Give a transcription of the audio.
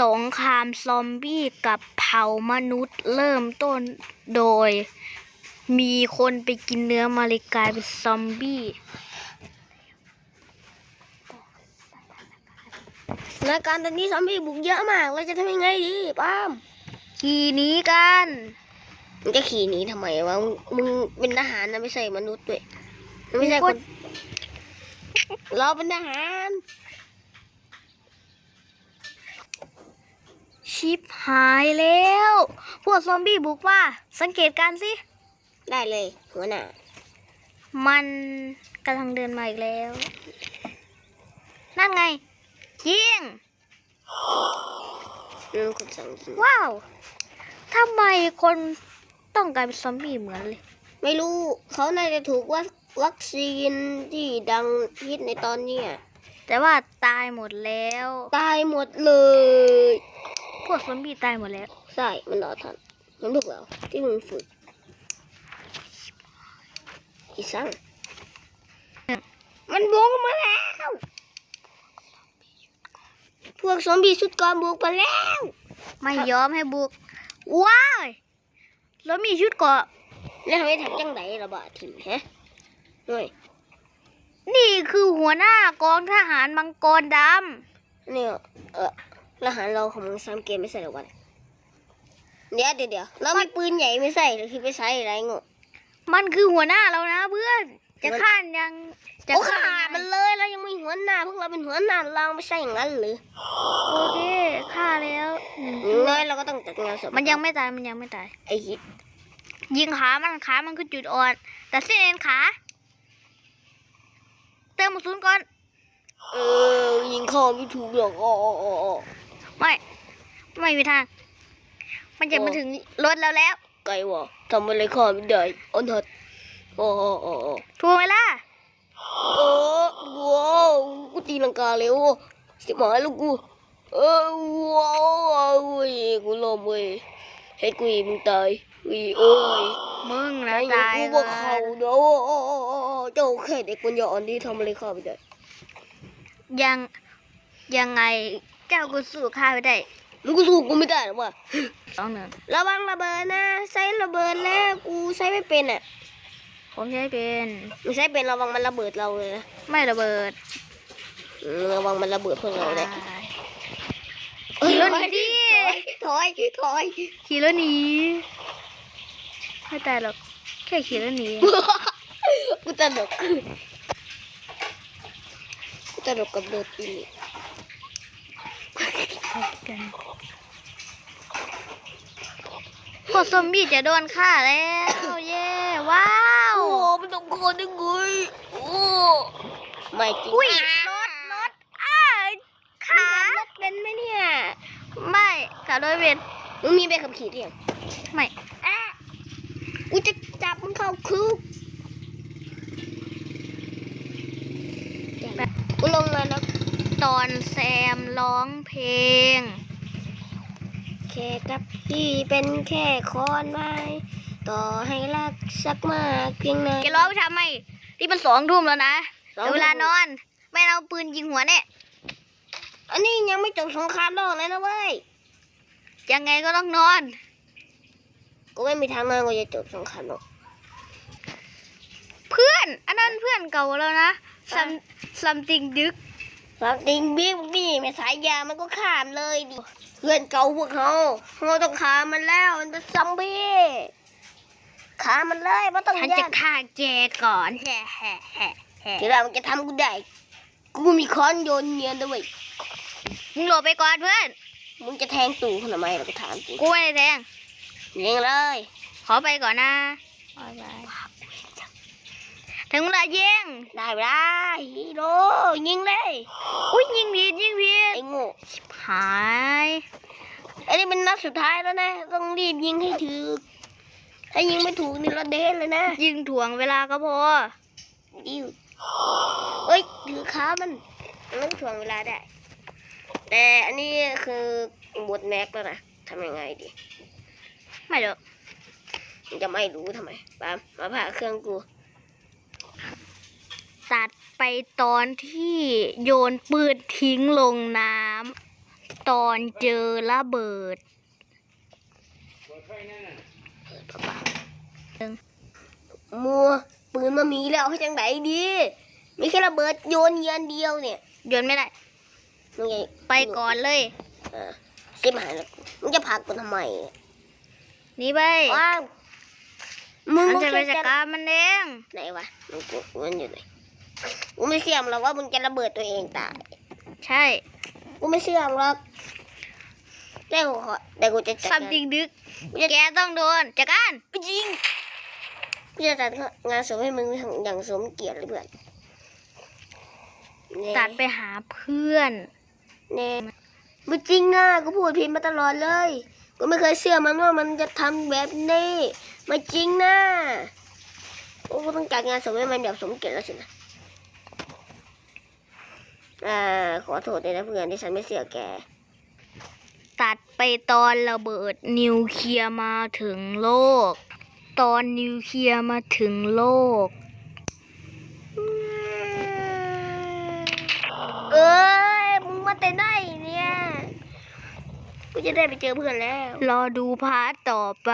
สงครามซอมบี้กับเผ่ามนุษย์เริ่มต้นโดย มีคนไปกินเนื้อมาเลยกลายเป็นซอมบี้สถานการณ์ตอนนี้ซอมบี้บุกเยอะมาก เราจะทำยังไงดีป้ามขี่หนี้กันมึงจะขี่หนีทำไมวะมึงมึงเป็นทหารนะไม่ใช่มนุษย์ด้วยมึงไม่ใช่คน เราเป็นทหาร ชิปหายแล้ว พวกซอมบี้บุกมาสังเกตการณ์สิ ได้เลยหัวหน้า มันกำลังเดินมาอีกแล้ว นั่นไง ยิงอืมคนสั่งยิงว้าวทำไมคนต้องกลายเป็นซอมบี้เหมือนเลย ไม่รู้เขาน่าจะถูกวัควัคซีนที่ดังฮิตในตอนเนี้ยแต่ว่าตายหมดแล้ว ตายหมดเลย พวกซอมบี้ตายหมดแล้ว ใช่ มันรอทันเหมือนพวกเราที่มึงฝึกอีสังมันบุกมาแล้ว พวกซอมบี้ชุดเกอบุกมาแล้ว ไม่ยอมให้บุก ว้ายแล้วมีชุดเกราะแล้วทำไมทำจังไดระบาดถิ่มฮะด้วยนี่คือหัวหน้ากองทหารมังกรดเนี่ยเออ รหัสเราของมึงซ้ำเกมไม่ใส่หรอวะเดี๋ยวเดี๋ยวเดี๋ยวเรามีปืนใหญ่ไม่ใส่เราคิดไปใส่อะไรเงาำมันคือหัวหน้าเรานะเพื่อนจะฆ่ายังจะโอ้ฆ่าขายังไงมันเลยเรายังไม่หัวหน้าพวกเราเป็นหัวหน้าเราไม่ใช่อย่างนั้นหรือโอเคฆ่าแล้วหนึ่งอย่างน้อยเราก็ต้องจัดงานศพมันยังไม่ตายมันยังไม่ตายไอ้ฮิตยิงขามันขามันคือจุดอ่อน แต่เส้นเอ็นขาเติมกระสุนก่อน เออยิงคอไม่ถูกหรอกอ๋ออ๋ออ๋ออ๋อ ไม่ ไม่มีทาง มันจะมาถึงรถเราแล้ว ไกลว่ะทำอะไรคอไม่ได้อ่อนหัดอ๋ออ๋ออ๋ออ๋อถูกไหมล่ะเออว้าวกูตีลังกาเลยโอ้สิบหายลูกกูเออว้าวเว้ยกูล้มเว้ยให้กูอีกมึงตายอุ้ยเอ้ยมึงนะไอ้ตายกูเลว่ายเขาเด้อโอ้โอ้โอ้โอ้เจ้าแค่เด็กคนหยอ่อนที่ทำอะไรข้าไม่ได้ยังยังไง เจ้ากูสู้ข้าไม่ได้มึงก็สู้กูไม่ได้หรอกว่ะสองหนึ่งระวังระเบิดนะใช้ระเบิดแล้วกูใช้ไม่เป็นอะผมใช้เป็นไม่ใช้เป็นระวังมันระเบิดเราเลยนะไม่ระเบิดอืมระวังมันระเบิดพวกเราเลยตายขี่รถหนีดิถอยถอยขี่รถหนีไม่ตายหรอกแค่ขี่รถหนีกูตลกกูตลกกับโดดตี นี่กันพวกซอมบี้จะโดนฆ่าแล้ว เย้ ว้าว โอ้มันต้องโคนยังไงโอ้ไม่จริงอุ้ยอะรถรถอ้ามึงขาขับรถเป็นไหมเนี่ย ไม่ขับรถเป็นมึงมีใบขับขี่หรือยังไม่อะกูจะจับมึงเข้าคุกกูลงมาแล้วตอนแซม ร้องเพลง แค่กับพี่เป็นแค่คอนไม้ต่อให้รักสักมากเพียงไหนแกร้องทำไมที่มันสองทุ่มแล้วนะสองเดี๋ยวทุ่มเวลานอน ไม่เอาปืนยิงหัวแน่อันนี้ยังไม่จบสงครามโลกเลยนะเว้ยยังไงก็ต้องนอน กูไม่มีทางนอนกูจะจบสงครามโลกเพื่อน อันนั้นเพื่อนเก่าแล้วนะซัมซัมติงดึก ความจริงบิ๊กบี้ไม่สายยามันก็ข้ามเลยดิเพื่อนเก่าพวกเขาเราต้องฆ่ามันแล้วมันเป็นซอมบี้ฆ่ามันเลยไม่ต้องฉันยาจะกฆ่าแกก่อนแฮ่แฮ่แฮ่แฮ่ทีหลังมันจะทำกูได้ กูมีค้อนโยนเนียนด้วยมึงโหลบไปก่อนเพื่อน มึงจะแทงตู่เขาทำไมเราก็ถามจริงกูไม่ได้แทงยิงเลย ขอไปก่อนนะบายบาย ถึงเวลายิงได้เวลาฮีโร่ยิงเลยอุ้ยยิงผิดยิงผิดไอ้โง่หายไอ้นี่เป็นนัดสุดท้ายแล้วนะ ต้องรีบยิงให้ถูกถ้ายิงไม่ถูกนี่เราเดนเลยนะ ยิงถ่วงเวลาก็พอดิวเอ้ยถือขามันมันต้องถ่วงเวลาได้ แต่อันนี้คือหมดแม็กแล้วนะทำยังไงดี ไม่เด้อมันจะไม่รู้ทำไมปามมาผ่าเครื่องกู ตัดไปตอนที่โยนปืนทิ้งลงน้ำตอนเจอระเบิดมัวปืนมามีแล้วให้จังไหนดีมีแค่ระเบิดโยนเยียนเดียวเนี่ยโยนไม่ได้มึงไงไปก่อนเลยอ่าสิมาหาแล้วมึงจะผลักกูทำไมหนี่ไปว้าวมึงฉันก็จะไปแค่จัดจะการมันเองไหนวะมึงกูมันอยู่ไหน กูไม่เชื่อมหรอกว่ามึงจะระเบิดตัวเองตาย ใช่กูไม่เชื่อมหรอกแต่กูขอแต่กูจะจัดซัมติงดึก แกต้องโดนจัดการไปยิง กูจะจัดงานศพให้มึงอย่างสมเกียรติเลยเพื่อนแน่ตัดไปหาเพื่อน แน่ไม่จริงนะกูพูดผิดมาตลอดเลยกูไม่เคยเชื่อมันว่ามันจะทำแบบนี้ไม่จริงนะโอ้กูต้องจัดงานศพให้มันแบบสมเกียรติแล้วสินะ อ่าขอโทษด้วยนะเพื่อนที่ฉันไม่เชื่อแก ตัดไปตอนระเบิดนิวเคลียร์มาถึงโลก ตอนนิวเคลียร์มาถึงโลก เอ้ยมึงมาแต่ได้เนี่ย กูจะได้ไปเจอเพื่อนแล้ว รอดูพาร์ทต่อไป